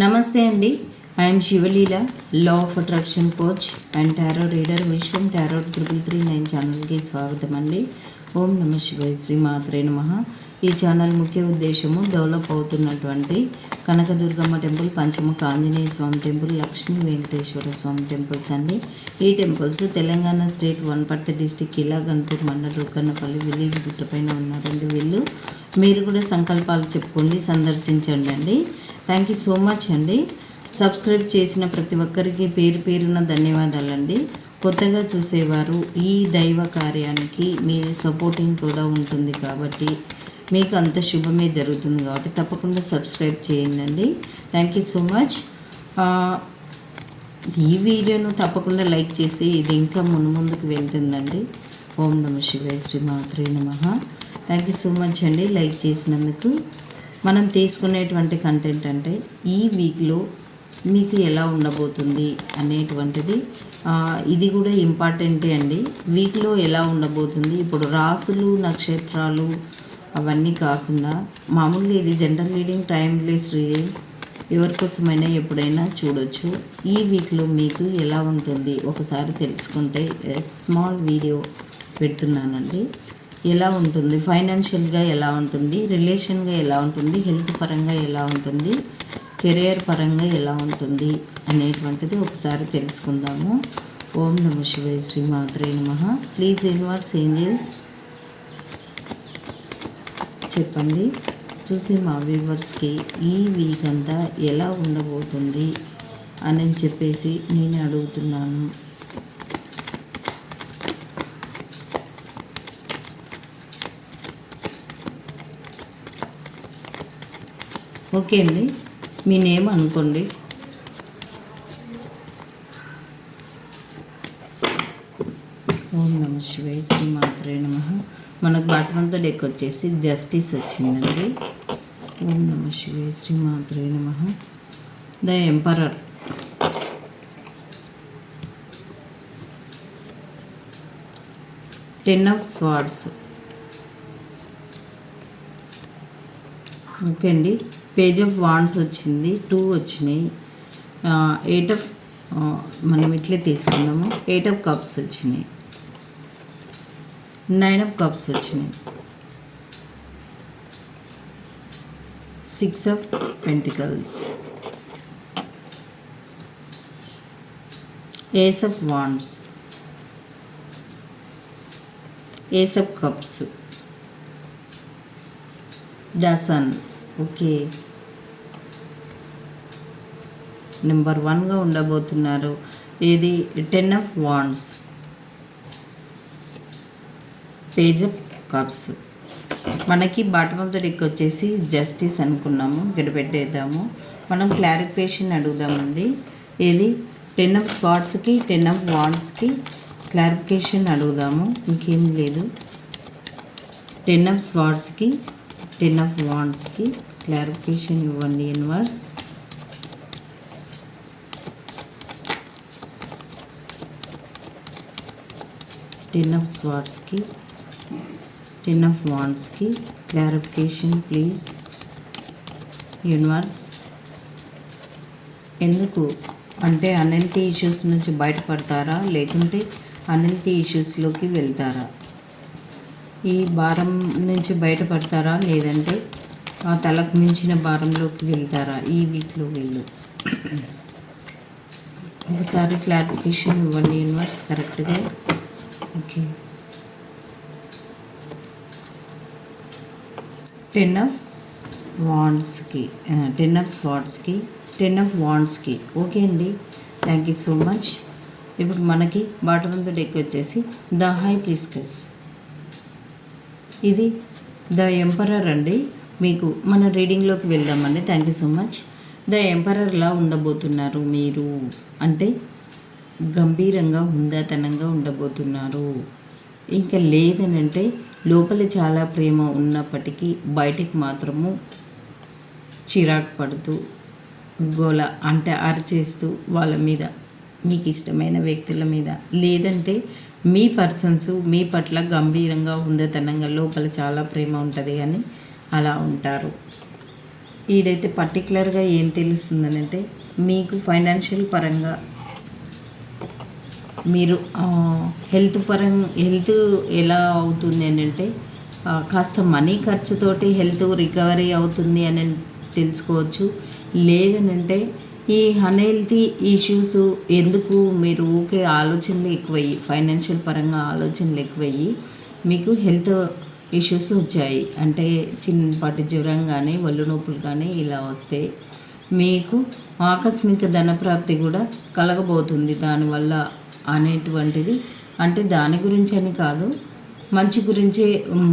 నమస్తే అండి. I'm Sivaleela law of attraction coach and tarot reader Viswam tarot triple three nine ఛానల్కి స్వాగతం అండి. ఓం నమ శివాయ శ్రీ మాత్రే నమ. ఈ ఛానల్ ముఖ్య ఉద్దేశము డెవలప్ అవుతున్నటువంటి Kanakadurgamma temple Panchamukha Anjaneya Swamy temple Lakshmi Venkateswara Swamy temples అండి. ఈ temples Telangana state Wanaparthy district ఇలా గన్పూర్ మండల్ రుక్కన్నపల్లి విలేజ్ గుట్టపైన ఉన్నారండి వీళ్ళు. మీరు కూడా సంకల్పాలు చెప్పుకోండి సందర్శించండి అండి. థ్యాంక్ యూ సో మచ్ అండి సబ్స్క్రైబ్ చేసిన ప్రతి ఒక్కరికి పేరు పేరున ధన్యవాదాలండి. కొత్తగా చూసేవారు ఈ దైవ కార్యానికి మీ సపోర్టింగ్ కూడా ఉంటుంది కాబట్టి మీకు అంత శుభమే జరుగుతుంది కాబట్టి తప్పకుండా సబ్స్క్రైబ్ చేయండి. థ్యాంక్ యూ సో మచ్ ఈ వీడియోను తప్పకుండా లైక్ చేసి ఇది ఇంకా మునుముందుకు వెళ్తుందండి. ఓం నమ శివాయ శ్రీ మాత్రే నమ. థ్యాంక్ యూ సో మచ్ అండి లైక్ చేసినందుకు మనం తీసుకునేటువంటి కంటెంట్ అంటే ఈ వీక్లో మీకు ఎలా ఉండబోతుంది అనేటువంటిది ఇది కూడా ఇంపార్టెంటే అండి. వీక్లో ఎలా ఉండబోతుంది ఇప్పుడు రాసులు నక్షత్రాలు అవన్నీ కాకుండా మామూలుగా ఇది జనరల్ రీడింగ్ టైమ్లెస్ రీడింగ్ ఎవరికోసమైనా ఎప్పుడైనా చూడొచ్చు. ఈ వీక్లో మీకు ఎలా ఉంటుంది? ఒకసారి తెలుసుకుంటే స్మాల్ వీడియో పెడుతున్నానండి. ఎలా ఉంటుంది? ఫైనాన్షియల్గా ఎలా ఉంటుంది? రిలేషన్గా ఎలా ఉంటుంది? హెల్త్ పరంగా ఎలా ఉంటుంది? కెరియర్ పరంగా ఎలా ఉంటుంది? అనేటువంటిది ఒకసారి తెలుసుకుందాము. ఓం నమ శివాయ శ్రీ మాత్రే నమ. ప్లీజ్ ఇన్వర్ట్స్ ఏంజల్స్ చెప్పండి. చూసి మా వ్యూవర్స్కి ఈ వీక్ అంతా ఎలా ఉండబోతుంది? అని చెప్పేసి నేను అడుగుతున్నాను. ఓకే అండి. మీ నేమ్ అనుకోండి. ఓం నమ శివాయ శ్రీ మాత్రే నమ. మనకు బాటమంతా డెక్ వచ్చేసి జస్టిస్ వచ్చిందండి. ఓం నమ శివాయ శ్రీ మాత్రే నమ. The emperor. Ten of swords. Okay అండి. పేజ్ ఆఫ్ వాండ్స్ వచ్చింది టూ వచ్చినాయి. ఎయిట్ ఆఫ్ మనం ఇట్లే తీసుకుందాము. ఎయిట్ ఆఫ్ కప్స్ వచ్చినాయి. నైన్ ఆఫ్ కప్స్ వచ్చినాయి. Six of pentacles ace of wands ace of cups దసన్ okay. Number వన్గా ఉండబోతున్నారు. ఇది ten of wands page of cups మనకి బాటమ్ ఆఫ్ ద డెక్ వచ్చేసి జస్టిస్ అనుకున్నాము. ఇక్కడ పెట్టేద్దాము. మనం క్లారిఫికేషన్ అడుగుదామండి ఇది టెన్ ఆఫ్ స్వాట్స్కి టెన్ ఆఫ్ వాండ్స్కి క్లారిఫికేషన్ అడుగుదాము. ఇంకేం లేదు. టెన్ ఆఫ్ స్వాట్స్కి టెన్ ఆఫ్ వాండ్స్కి క్లారిఫికేషన్ ఇవ్వండి ఇన్వర్స్ టెన్ ఆఫ్ స్వాట్స్కి టెన్ ఆఫ్ వాండ్స్కి క్లారిఫికేషన్ ప్లీజ్ యూనివర్స్ ఎందుకు? అంటే అన్హెల్తీ ఇష్యూస్ నుంచి బయటపడతారా? లేకుంటే అన్హెల్తీ ఇష్యూస్లోకి వెళ్తారా? ఈ భారం నుంచి బయటపడతారా? లేదంటే ఆ తలకు మించిన భారంలోకి వెళ్తారా? ఈ వీక్లో వీళ్ళు. ఒకసారి క్లారిఫికేషన్ ఇవ్వండి యూనివర్స్ కరెక్ట్గా. ఓకే. టెన్ ఆఫ్ వాండ్స్కి టెన్ ఆఫ్ స్వాట్స్కి టెన్ ఆఫ్ వాండ్స్కి. ఓకే అండి. Thank you so much. ఇప్పుడు మనకి బాటమ్ ఆఫ్ ద డెక్ వచ్చేసి ద హై ప్రిస్కస్. ఇది ద ఎంపరర్ అండి. మీకు మన రీడింగ్లోకి వెళ్దామండి. Thank you so much the ఎంపరర్లా ఉండబోతున్నారు మీరు. అంటే గంభీరంగా హుందాతనంగా ఉండబోతున్నారు. ఇంకా లేదనంటే లోపల చాలా ప్రేమ ఉన్నప్పటికీ బయటికి మాత్రము చిరాకు పడుతూ గోల అంటే అరిచేస్తూ వాళ్ళ మీద మీకు ఇష్టమైన వ్యక్తుల మీద. లేదంటే మీ పర్సన్స్ మీ పట్ల గంభీరంగా ఉందతనంగా లోపల చాలా ప్రేమ ఉంటుంది. కానీ అలా ఉంటారు. ఈడైతే పర్టికులర్గా ఏం తెలుస్తుందనంటే మీకు ఫైనాన్షియల్ పరంగా మీరు హెల్త్ పరంగా హెల్త్ ఎలా అవుతుంది అని అంటే కాస్త మనీ ఖర్చుతోటి హెల్త్ రికవరీ అవుతుంది అని తెలుసుకోవచ్చు. లేదనంటే ఈ అన్హెల్తీ ఇష్యూస్ ఎందుకు మీరు ఊకే ఆలోచనలు ఎక్కువయ్యి ఫైనాన్షియల్ పరంగా ఆలోచనలు ఎక్కువయ్యి మీకు హెల్త్ ఇష్యూస్ వచ్చాయి. అంటే చిన్నపాటి జ్వరం కానీ ఒళ్ళు నొప్పులు కానీ ఇలా వస్తే మీకు ఆకస్మిక ధనప్రాప్తి కూడా కలగబోతుంది. దానివల్ల అనేటువంటిది అంటే దాని గురించి అని కాదు మంచి గురించే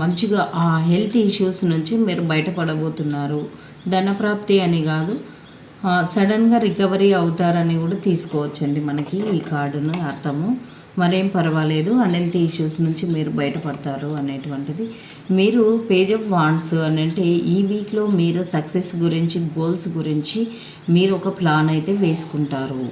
మంచిగా ఆ హెల్త్ ఇష్యూస్ నుంచి మీరు బయటపడబోతున్నారు. ధనప్రాప్తి అని కాదు సడన్గా రికవరీ అవుతారని కూడా తీసుకోవచ్చండి మనకి ఈ కార్డును అర్థము. మరేం పర్వాలేదు. అన్హెల్తీ ఇష్యూస్ నుంచి మీరు బయటపడతారు అనేటువంటిది. మీరు పేజ్ ఆఫ్ వాండ్స్ అని అంటే ఈ వీక్లో మీరు సక్సెస్ గురించి గోల్స్ గురించి మీరు ఒక ప్లాన్ అయితే వేసుకుంటారు.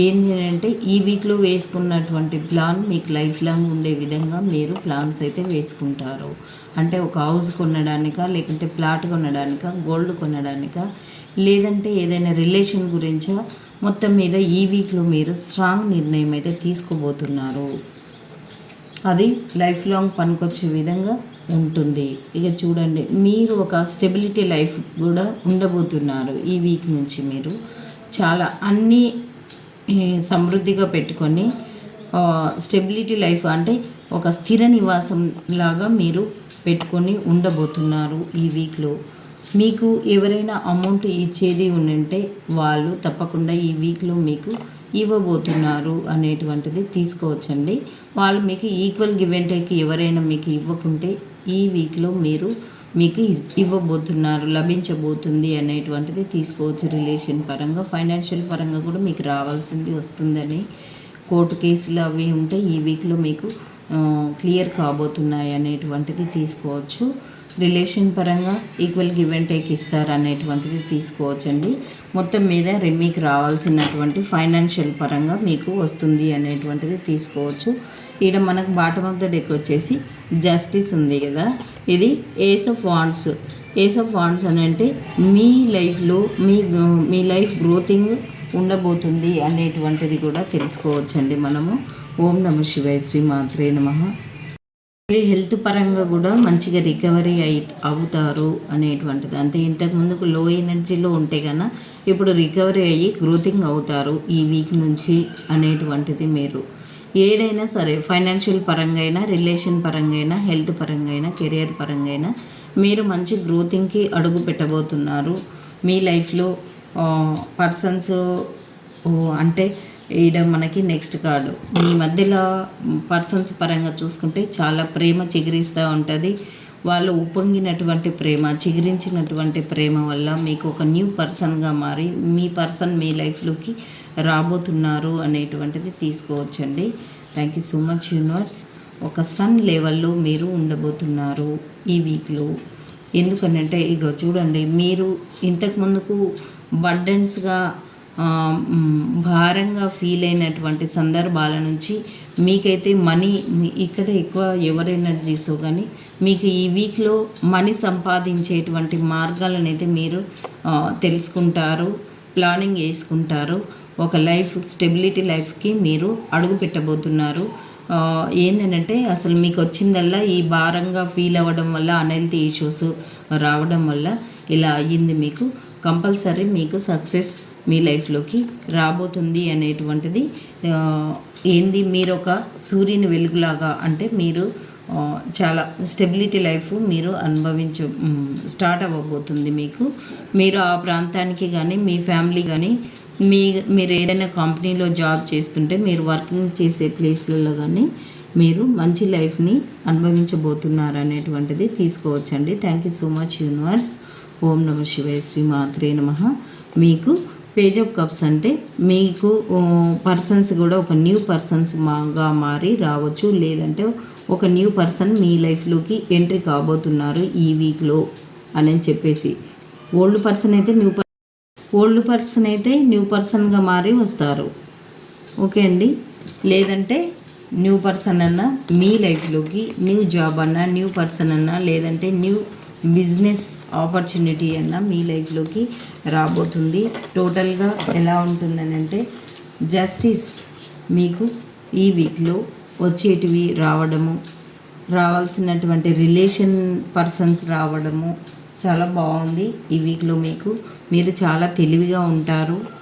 ఏంటి అంటే ఈ వీక్లో వేసుకున్నటువంటి ప్లాన్ మీకు లైఫ్ లాంగ్ ఉండే విధంగా మీరు ప్లాన్స్ అయితే వేసుకుంటారు. అంటే ఒక హౌస్ కొనడానికా లేకుంటే ప్లాట్ కొనడానికా గోల్డ్ కొనడానికా లేదంటే ఏదైనా రిలేషన్ గురించా మొత్తం మీద ఈ వీక్లో మీరు స్ట్రాంగ్ నిర్ణయం అయితే తీసుకోబోతున్నారు. అది లైఫ్ లాంగ్ పనికొచ్చే విధంగా ఉంటుంది. ఇక చూడండి మీరు ఒక స్టెబిలిటీ లైఫ్ కూడా ఉండబోతున్నారు ఈ వీక్ నుంచి మీరు. చాలా అన్నీ సమృద్ధిగా పెట్టుకొని స్టెబిలిటీ లైఫ్ అంటే ఒక స్థిర నివాసం లాగా మీరు పెట్టుకొని ఉండబోతున్నారు ఈ వీక్లో. మీకు ఎవరైనా అమౌంట్ ఇచ్చేది ఉంటే వాళ్ళు తప్పకుండా ఈ వీక్లో మీకు ఇవ్వబోతున్నారు అనేటువంటిది తీసుకోవచ్చండి. వాళ్ళు మీకు ఈక్వల్ గివ్ అండ్ టేక్ ఎవరైనా మీకు ఇవ్వకుంటే ఈ వీక్లో మీరు మీకు ఇవ్వబోతున్నారు లభించబోతుంది అనేటువంటిది తీసుకోవచ్చు. రిలేషన్ పరంగా ఫైనాన్షియల్ పరంగా కూడా మీకు రావాల్సింది వస్తుందని కోర్టు కేసులు అవి ఉంటే ఈ వీక్లో మీకు క్లియర్ కాబోతున్నాయి అనేటువంటిది తీసుకోవచ్చు. రిలేషన్ పరంగా ఈక్వల్ గివ్ అండ్ టేక్ ఇస్తారు అనేటువంటిది తీసుకోవచ్చండి. మొత్తం మీద రె- మీకు రావాల్సినటువంటి ఫైనాన్షియల్ పరంగా మీకు వస్తుంది అనేటువంటిది తీసుకోవచ్చు. ఈడ మనకు బాటమ్ ఆఫ్ ద డెక్ వచ్చేసి జస్టిస్ ఉంది కదా. ఇది ace of wands ace of wands అని అంటే మీ లైఫ్లో మీ మీ లైఫ్ గ్రోతింగ్ ఉండబోతుంది అనేటువంటిది కూడా తెలుసుకోవచ్చండి మనము. ఓం నమ శివాయ శ్రీ మాత్రే నమః. హెల్త్ పరంగా కూడా మంచిగా రికవరీ అయి అవుతారు అనేటువంటిది. అంటే ఇంతకు ముందుకు లో ఎనర్జీలో ఉంటే కన్నా ఇప్పుడు రికవరీ అయ్యి గ్రోతింగ్ అవుతారు ఈ వీక్ నుంచి అనేటువంటిది మీరు. ఏదైనా సరే ఫైనాన్షియల్ పరంగా అయినా రిలేషన్ పరంగా అయినా హెల్త్ పరంగా అయినా కెరియర్ పరంగా అయినా మీరు మంచి గ్రోతింగ్కి అడుగు పెట్టబోతున్నారు. మీ లైఫ్లో పర్సన్స్ అంటే ఈడ మనకి నెక్స్ట్ కార్డు మీ మధ్యలో పర్సన్స్ పరంగా చూసుకుంటే చాలా ప్రేమ చిగురిస్తూ ఉంటుంది. వాళ్ళు ఉప్పొంగినటువంటి ప్రేమ చిగురించినటువంటి ప్రేమ వల్ల మీకు ఒక న్యూ పర్సన్గా మారి మీ పర్సన్ మీ లైఫ్లోకి రాబోతున్నారు అనేటువంటిది తీసుకోవచ్చండి. Thank you so much universe ఒక సన్ లెవెల్లో మీరు ఉండబోతున్నారు ఈ వీక్లో ఎందుకనంటే ఇగో చూడండి మీరు ఇంతకు ముందుకు బర్డెన్స్గా భారంగా ఫీల్ అయినటువంటి సందర్భాల నుంచి మీకైతే మనీ ఇక్కడ ఎక్కువ ఎవరు ఎనర్జీసో కానీ మీకు ఈ వీక్లో మనీ సంపాదించేటువంటి మార్గాలను అయితే మీరు తెలుసుకుంటారు ప్లానింగ్ వేసుకుంటారు ఒక లైఫ్ స్టెబిలిటీ లైఫ్కి మీరు అడుగు పెట్టబోతున్నారు. ఏంటంటే అసలు మీకు వచ్చిందల్లా ఈ భారంగా ఫీల్ అవ్వడం వల్ల అనెల్తీ ఇష్యూస్ రావడం వల్ల ఇలా అయ్యింది మీకు. కంపల్సరీ మీకు సక్సెస్ మీ లైఫ్లోకి రాబోతుంది అనేటువంటిది ఏంది మీరు ఒక సూర్యుని వెలుగులాగా అంటే మీరు చాలా స్టెబిలిటీ లైఫ్ మీరు అనుభవించ స్టార్ట్ అవ్వబోతుంది మీకు. మీరు ఆ ప్రాంతానికి కానీ మీ ఫ్యామిలీ కానీ మీ మీరు ఏదైనా కంపెనీలో జాబ్ చేస్తుంటే మీరు వర్కింగ్ చేసే ప్లేస్లలో కానీ మీరు మంచి లైఫ్ని అనుభవించబోతున్నారు అనేటువంటిది తీసుకోవచ్చండి. Thank you so much universe. ఓం నమ శివాయ శ్రీ మాత్రే నమ. మీకు పేజ్ ఆఫ్ కప్స్ అంటే మీకు పర్సన్స్ కూడా ఒక న్యూ పర్సన్స్ మాగా మారి రావచ్చు. లేదంటే ఒక న్యూ పర్సన్ మీ లైఫ్లోకి ఎంట్రీ కాబోతున్నారు ఈ వీక్లో అని చెప్పేసి. ఓల్డ్ పర్సన్ అయితే న్యూ ఓల్డ్ పర్సన్ అయితే న్యూ పర్సన్గా మారి వస్తారు. ఓకే అండి? లేదంటే న్యూ పర్సన్ అన్నా మీ లైఫ్లోకి న్యూ జాబ్ అన్నా న్యూ పర్సన్ అన్నా లేదంటే న్యూ బిజినెస్ ఆపర్చునిటీ అన్న మీ లైఫ్లోకి రాబోతుంది. టోటల్గా ఎలా ఉంటుందని అంటే జస్టిస్ మీకు ఈ వీక్లో వచ్చేటివి రావడము రావాల్సినటువంటి రిలేషన్ పర్సన్స్ రావడము చాలా బాగుంది. ఈ వీక్లో మీకు మీరు చాలా తెలివిగా ఉంటారు.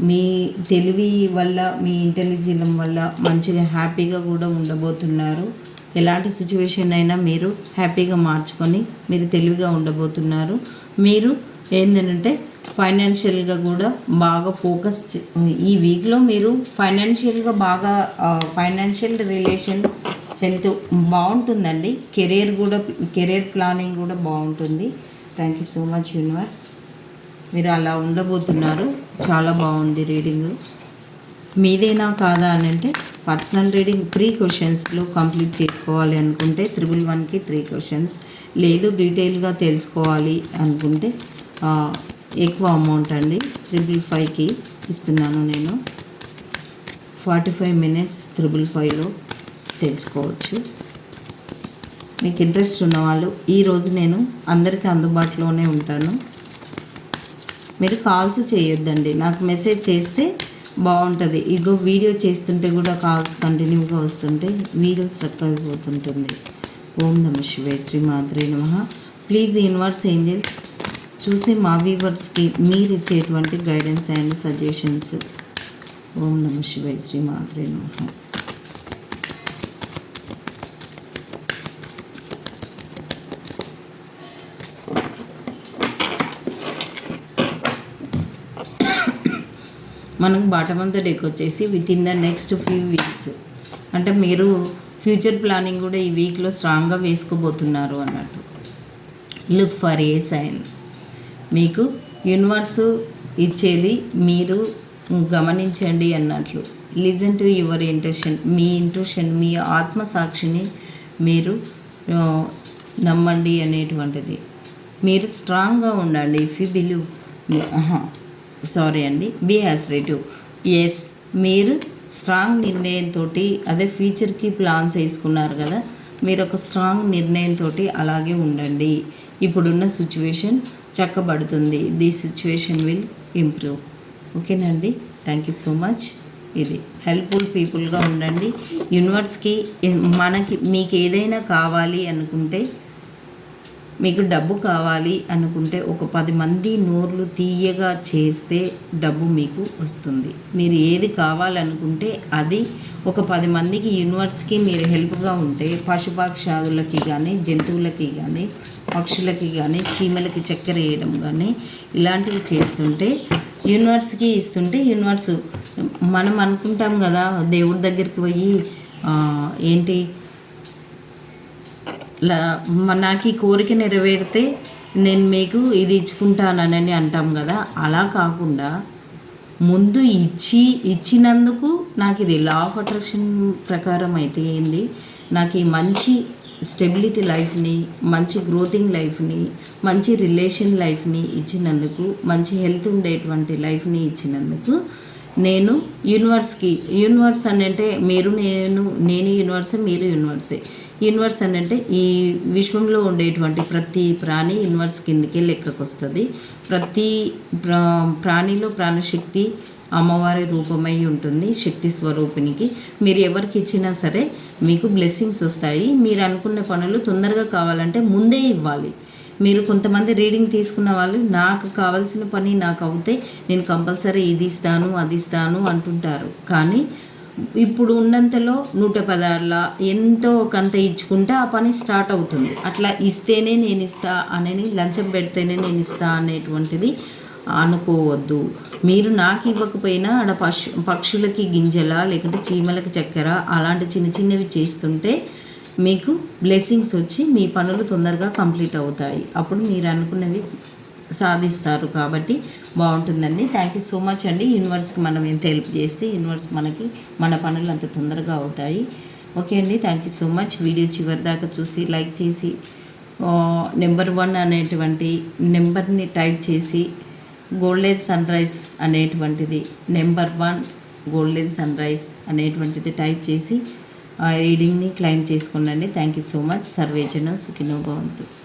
మీ తెలివి వల్ల మీ ఇంటెలిజెన్స్ వల్ల మంచిగా హ్యాపీగా కూడా ఉండబోతున్నారు. ఎలాంటి సిచ్యువేషన్ అయినా మీరు హ్యాపీగా మార్చుకొని మీరు తెలివిగా ఉండబోతున్నారు. మీరు ఏంటంటే ఫైనాన్షియల్గా కూడా బాగా ఫోకస్ చే- ఈ వీక్లో మీరు ఫైనాన్షియల్గా బాగా ఫైనాన్షియల్ రిలేషన్ హెల్త్ బాగుంటుందండి. కెరీర్ కూడా కెరీర్ ప్లానింగ్ కూడా బాగుంటుంది. Thank you so much universe మీరు అలా ఉండబోతున్నారు. చాలా బాగుంది రీడింగ్. మీదేనా కాదా అని అంటే పర్సనల్ రీడింగ్ త్రీ క్వశ్చన్స్లో కంప్లీట్ చేసుకోవాలి అనుకుంటే త్రిబుల్ వన్కి త్రీ క్వశ్చన్స్ లేదు డీటెయిల్గా తెలుసుకోవాలి అనుకుంటే ఎక్కువ అమౌంట్ అండి. త్రిబుల్ ఫైవ్కి ఇస్తున్నాను నేను. ఫార్టీ ఫైవ్ మినిట్స్ త్రిబుల్ ఫైవ్లో తెలుసుకోవచ్చు. మీకు ఇంట్రెస్ట్ ఉన్నవాళ్ళు ఈరోజు నేను అందరికీ అందుబాటులోనే ఉంటాను. మీరు కాల్స్ చేయొద్దండి. నాకు మెసేజ్ చేస్తే బాగుంటుంది. ఇగో వీడియో చేస్తుంటే కూడా కాల్స్ కంటిన్యూగా వస్తుంటే వీడియో స్ట్రక్ అయిపోతుంటుంది. ఓం నమ శివే శ్రీ మాత్రే నమ. ప్లీజ్ యూనివర్స్ ఏంజల్స్ చూసి మా వీవర్స్కి మీరు ఇచ్చేటువంటి గైడెన్స్ అండ్ సజెషన్స్ ఓం నమ శివే శ్రీ మాత్రే నమ. మనకు బాటమ్ ఆఫ్ ద వచ్చేసి within the next few weeks అంటే మీరు ఫ్యూచర్ ప్లానింగ్ కూడా ఈ వీక్లో స్ట్రాంగ్గా వేసుకోబోతున్నారు అన్నట్టు. లుక్ ఫర్ ఏ సైన్ మీకు యూనివర్స్ ఇచ్చేది మీరు గమనించండి అన్నట్లు. లిజన్ టు యువర్ ఇంట్రెషన్ మీ ఇంట్రెషన్ మీ ఆత్మసాక్షిని మీరు నమ్మండి అనేటువంటిది. మీరు స్ట్రాంగ్గా ఉండండి. ఇఫ్ యూ బిలీవ్ సారీ అండి బీ హాస్రేటివ్ ఎస్ మీరు స్ట్రాంగ్ నిర్ణయంతో అదే ఫ్యూచర్కి ప్లాన్స్ వేసుకున్నారు కదా మీరు ఒక స్ట్రాంగ్ నిర్ణయంతో అలాగే ఉండండి. ఇప్పుడున్న సిచ్యువేషన్ చక్కబడుతుంది. ది సిచ్యువేషన్ విల్ ఇంప్రూవ్ ఓకేనండి థ్యాంక్ యూ సో మచ్ ఇది హెల్ప్ఫుల్ పీపుల్గా ఉండండి. యూనివర్స్కి మనకి మీకు ఏదైనా కావాలి అనుకుంటే మీకు డబ్బు కావాలి అనుకుంటే ఒక పది మంది నోర్లు తీయగా చేస్తే డబ్బు మీకు వస్తుంది. మీరు ఏది కావాలనుకుంటే అది ఒక పది మందికి యూనివర్స్కి మీరు హెల్ప్గా ఉంటే పశుపక్షాదులకి కానీ జంతువులకి కానీ పక్షులకి కానీ చీమలకి చక్కెర వేయడం కానీ ఇలాంటివి చేస్తుంటే యూనివర్స్కి ఇస్తుంటే యూనివర్స్ మనం అనుకుంటాం కదా దేవుడి దగ్గరికి పోయి ఏంటి నాకు ఈ కోరిక నెరవేరితే నేను మీకు ఇది ఇచ్చుకుంటానని అంటాం కదా. అలా కాకుండా ముందు ఇచ్చి ఇచ్చినందుకు నాకు ఇది లా ఆఫ్ అట్రాక్షన్ ప్రకారం అయితే ఏంది? నాకు ఈ మంచి స్టెబిలిటీ లైఫ్ని మంచి గ్రోతింగ్ లైఫ్ని మంచి రిలేషన్ లైఫ్ని ఇచ్చినందుకు మంచి హెల్త్ ఉండేటువంటి లైఫ్ని ఇచ్చినందుకు నేను యూనివర్స్కి యూనివర్స్ అని అంటే మీరు నేను నేను యూనివర్సే మీరు యూనివర్సే యూనివర్స్ అని అంటే ఈ విశ్వంలో ఉండేటువంటి ప్రతి ప్రాణి యూనివర్స్ కిందకే లెక్కకు వస్తుంది ప్రతి ప్రా ప్రాణిలో ప్రాణశక్తి అమ్మవారి రూపమై ఉంటుంది శక్తి స్వరూపినికి మీరు ఎవరికి ఇచ్చినా సరే మీకు బ్లెస్సింగ్స్ వస్తాయి. మీరు అనుకున్న పనులు తొందరగా కావాలంటే ముందే ఇవ్వాలి. మీరు కొంతమంది రీడింగ్ తీసుకున్న వాళ్ళు నాకు కావాల్సిన పని నాకు అవుతే నేను కంపల్సరీ ఇది ఇస్తాను అది ఇస్తాను అంటుంటారు. కానీ ఇప్పుడు ఉన్నంతలో నూట పదార్ల ఎంతో కొంత ఇచ్చుకుంటే ఆ పని స్టార్ట్ అవుతుంది. అట్లా ఇస్తేనే నేను ఇస్తా అనేది లంచం పెడితేనే నేను ఇస్తా అనేటువంటిది అనుకోవద్దు. మీరు నాకు ఇవ్వకపోయినా ఆడ పశు పక్షులకి గింజల లేకుంటే చీమలకి చక్కెర అలాంటి చిన్న చిన్నవి చేస్తుంటే మీకు బ్లెస్సింగ్స్ వచ్చి మీ పనులు తొందరగా కంప్లీట్ అవుతాయి. అప్పుడు మీరు అనుకున్నవి సాధిస్తారు కాబట్టి బాగుంటుందండి. థ్యాంక్ యూ సో మచ్ అండి. యూనివర్స్కి మనం ఎంత హెల్ప్ చేస్తే యూనివర్స్ మనకి మన పనులు అంత తొందరగా అవుతాయి. ఓకే అండి. Thank you so much video చివరి దాకా చూసి లైక్ చేసి నెంబర్ వన్ అనేటువంటి నెంబర్ని టైప్ చేసి గోల్డెన్ సన్ రైజ్ అనేటువంటిది number one golden sun rise అనేటువంటిది టైప్ చేసి ఆ రీడింగ్ని క్లైమ్ చేసుకోండి థ్యాంక్ యూ సో మచ్ సర్వేజన సుఖినో భవంతు